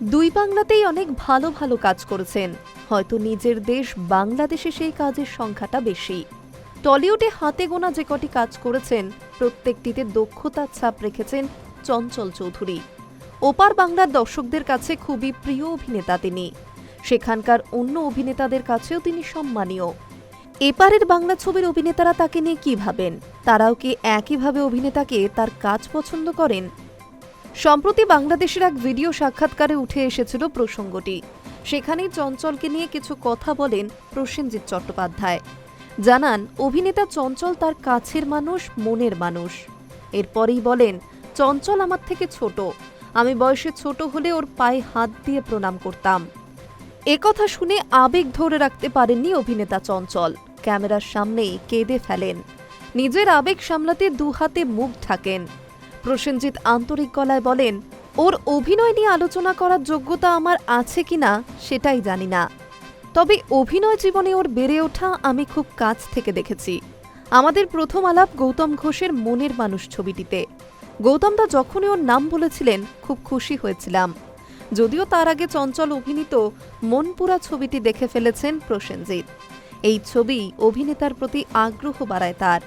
দুই বাংলাতেই অনেক ভালো ভালো কাজ করেছেন। হয়তো নিজের দেশ বাংলাদেশে সেই কাজের সংখ্যাটা বেশি। টলিউডে হাতে গোনা যে কটি কাজ করেছেন, প্রত্যেকটিতে দক্ষতার ছাপ রেখেছেন চঞ্চল চৌধুরী। ওপার বাংলার দর্শকদের কাছে খুবই প্রিয় অভিনেতা তিনি। সেখানকার অন্য অভিনেতাদের কাছেও তিনি সম্মানীয়। এপারের বাংলা ছবির অভিনেতারা তাকে নিয়ে কি ভাবেন? তারাও কি একইভাবে অভিনেতাকে তার কাজ পছন্দ করেন? সম্প্রতি বাংলাদেশের এক ভিডিও সাক্ষাৎকারে উঠে এসেছিল প্রসঙ্গটি। সেখানেই চঞ্চলকে নিয়ে কিছু কথা বলেন প্রসেনজিৎ চট্টোপাধ্যায়। জানান, অভিনেতা চঞ্চল তার কাছের মানুষ, মনের মানুষ। এরপরেই বলেন, চঞ্চল আমার থেকে ছোট। আমি বয়সে ছোট হলে ওর পায়ে হাত দিয়ে প্রণাম করতাম। একথা শুনে আবেগ ধরে রাখতে পারেননি অভিনেতা চঞ্চল। ক্যামেরার সামনেই কেঁদে ফেলেন। নিজের আবেগ সামলাতে দু হাতে মুখ ঢাকেন। প্রসেনজিৎ আন্তরিক গলায় বলেন, ওর অভিনয় নিয়ে আলোচনা করার যোগ্যতা আমার আছে কিনা সেটাই জানি না। তবে অভিনয় জীবনে ওর বেড়ে ওঠা আমি খুব কাছ থেকে দেখেছি। আমাদের প্রথম আলাপ গৌতম ঘোষের মনের মানুষ ছবিটিতে। গৌতমদা যখনই ওর নাম বলেছিলেন, খুব খুশি হয়েছিলাম। যদিও তার আগে চঞ্চল অভিনীত মনপুরা ছবিটি দেখে ফেলেছেন প্রসেনজিৎ। এই ছবি অভিনেতার প্রতি আগ্রহ বাড়ায় তার।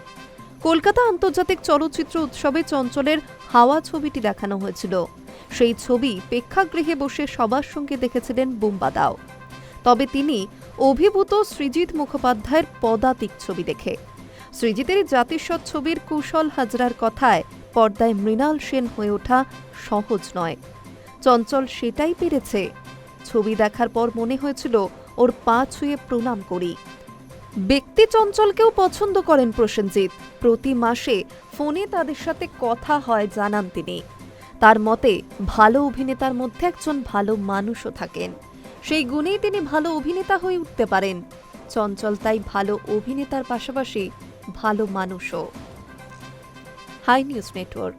কলকাতা আন্তর্জাতিক চলচ্চিত্র উৎসবে চঞ্চলের হাওয়া ছবিটি দেখানো হয়েছিল। সেই ছবি প্রেক্ষাগৃহে বসে সবার সঙ্গে দেখেছিলেন বুম্বাদাও তবে তিনি অভিভূত সৃজিত মুখোপাধ্যায়ের পদাতিক ছবি দেখে। সৃজিতের জাতিস্বত ছবির কুশল হাজরার কথায় পর্দায় মৃণাল সেন হয়ে ওঠা সহজ নয়। চঞ্চল সেটাই পেরেছে। ছবি দেখার পর মনে হয়েছিল ওর পা ছুঁয়ে প্রণাম করি। ব্যক্তি চঞ্চলকেও পছন্দ করেন প্রসেনজিৎ। প্রতি মাসে ফোনে তাদের সাথে কথা হয় জানান তিনি। তার মতে, ভালো অভিনেতার মধ্যে একজন ভালো মানুষও থাকেন। সেই গুণেই তিনি ভালো অভিনেতা হয়ে উঠতে পারেন। চঞ্চল তাই ভালো অভিনেতার পাশাপাশি ভালো মানুষও। Hi news network.